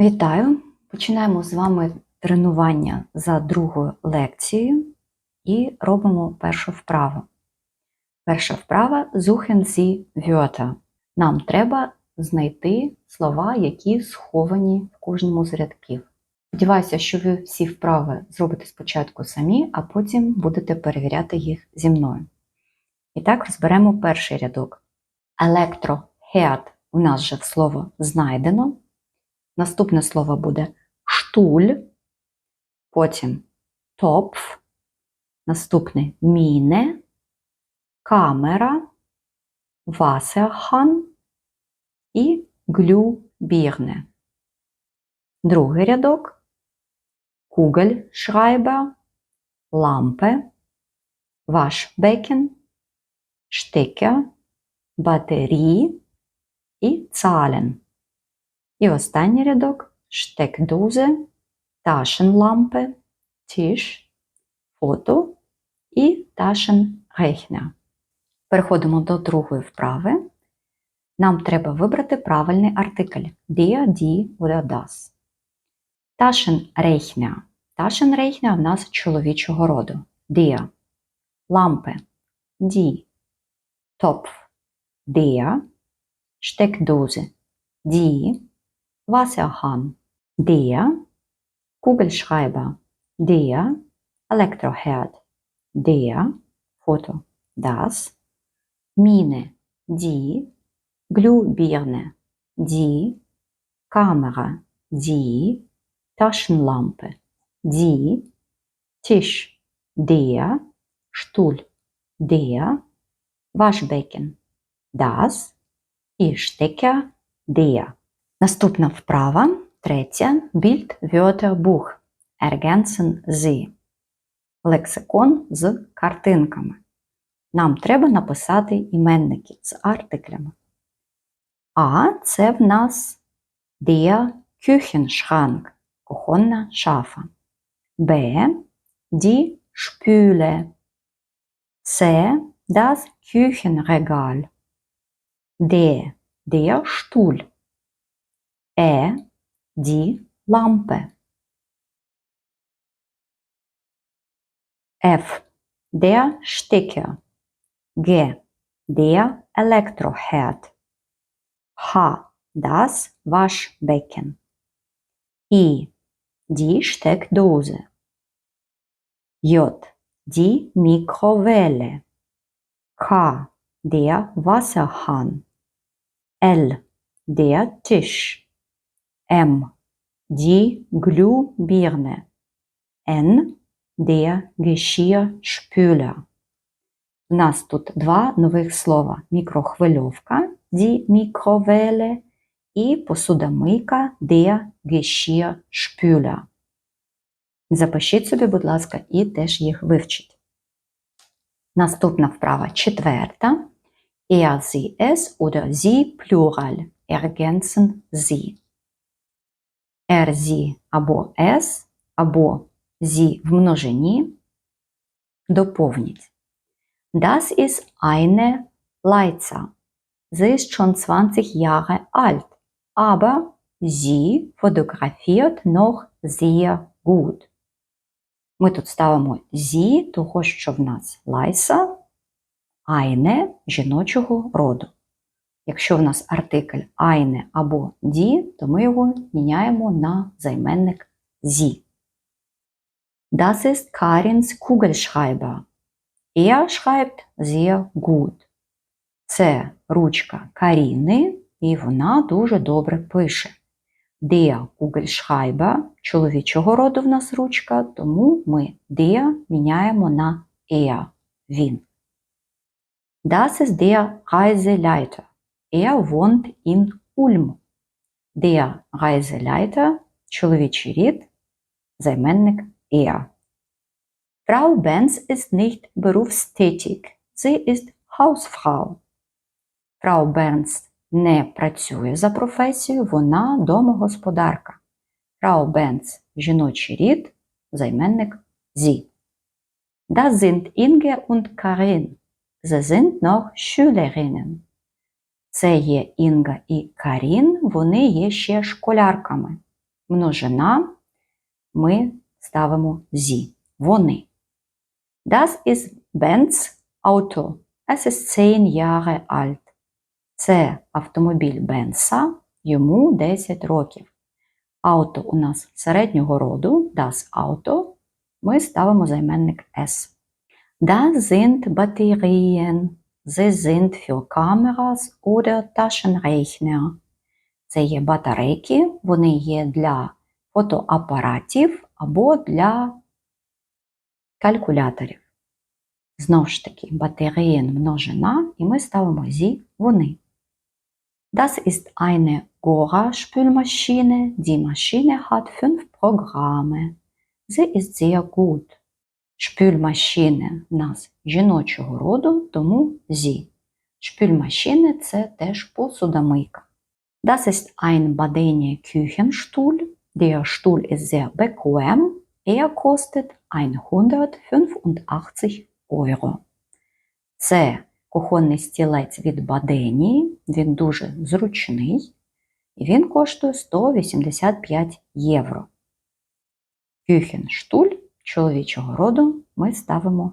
Вітаю! Починаємо з вами тренування за другою лекцією і робимо першу вправу. Перша вправа Suchen Sie Wörter. Нам треба знайти слова, які сховані в кожному з рядків. Сподіваюся, що ви всі вправи зробите спочатку самі, а потім будете перевіряти їх зі мною. І так розберемо перший рядок. Електроherd у нас же слово знайдено. Наступне слово буде штуль, потім топф, наступне міне, камера, васерхан і глюбірне. Другий рядок кугельшрайбер, лампе, вашбекен, штекер, батарії і цален. І останній рядок штекдузе, ташенлампе, тиш, фото і ташенрехнер. Переходимо до другої вправи. Нам треба вибрати правильний артикль der, die oder das. Taschenrechner. Taschenrechner в нас чоловічого роду. Der. Лампе. Die. Topf. Der. Steckdose. Die. Wasserhahn. Der. Kugelschreiber. Der. Elektroherd. Der. Foto. Das. Mine. Die. Glühbirne. Die. Kamera. Die. Taschenlampe. Die. Tisch. Der. Stuhl. Der. Waschbecken. Das. Stecker. Der. Наступна вправа, третя, Bild Wörterbuch. Ergänzen Sie. Лексикон з картинками. Нам треба написати іменники з артиклями. А це в нас der Küchenschrank, кухонна шафа. Б. Die Spüle. С. Das Küchenregal. Д. Der Stuhl. Е. Die Lampe. F. Der Stecker. G. Der Elektroherd. H. Das Waschbecken. I. Die Steckdose. J. Die Mikrowelle. K. Der Wasserhahn. L. Der Tisch. M. Die Glühbirne. N. Der Geschirrspüler. У нас тут два нових слова: мікрохвильовка die Mikrowelle і посудомийка der Geschirrspüler. Запишіть собі, будь ласка, і теж їх вивчіть. Наступна вправа четверта. Er, sie, es oder sie Plural. Ergänzen sie. Er, sie або es, або sie в множині доповніть. Das ist eine Leitzer. Sie ist schon 20 Jahre alt, aber sie fotografiert noch sehr gut. Ми тут ставимо зі, того, що в нас лайса, айне жіночого роду. Якщо в нас артикль айне або ді, то ми його міняємо на займенник зі. Das ist Karins Kugelschreiber. Er schreibt sehr gut. Це ручка Каріни, і вона дуже добре пише. Der Kugelschreiber чоловічого роду в нас ручка, тому ми der міняємо на er, він. Das ist der Reiseleiter. Er wohnt in Ulm. Der Reiseleiter чоловічий рід, займенник er. Frau Benz ist nicht berufstätig. Sie ist Hausfrau. Frau Benz не працює за професією, вона домогосподарка. Frau Benz – жіночий рід, займенник sie. Das sind Inge und Karin. Sie sind noch Schülerinnen. Це є Інга і Карін, вони є ще школярками. множина, ми ставимо зі. Вони. Das ist Benz Auto. Es ist 10 Jahre alt. Це автомобіль Бенса, йому 10 років. Ауто у нас середнього роду, das Auto, ми ставимо займенник S. Da sind Batterien. Sie sind für Kameras oder Taschenrechner. Це є батарейки, вони є для фотоапаратів або для калькуляторів. Знову ж таки, батареєн множина, і ми ставимо зі вони. Das ist eine Gora-Spülmaschine. Die Maschine hat fünf Programme. Sie ist sehr gut. Шпюльмашини в нас жіночого роду, тому зі. Шпюльмашини – це теж посудомийка. Das ist ein Badener Küchenstuhl. Der Stuhl ist sehr bequem. Er kostet 185 Euro. Це кухонний стілець від Баденії. Він дуже зручний. І він коштує 185 євро. Küchenstuhl чоловічого роду ми ставимо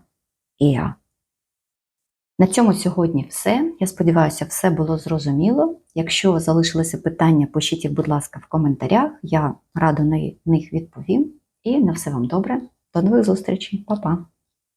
Іа. На цьому сьогодні все. Я сподіваюся, все було зрозуміло. Якщо залишилися питання, пишіть їх, будь ласка, в коментарях. Я радо на них відповім. І на все вам добре. До нових зустрічей. Па-па!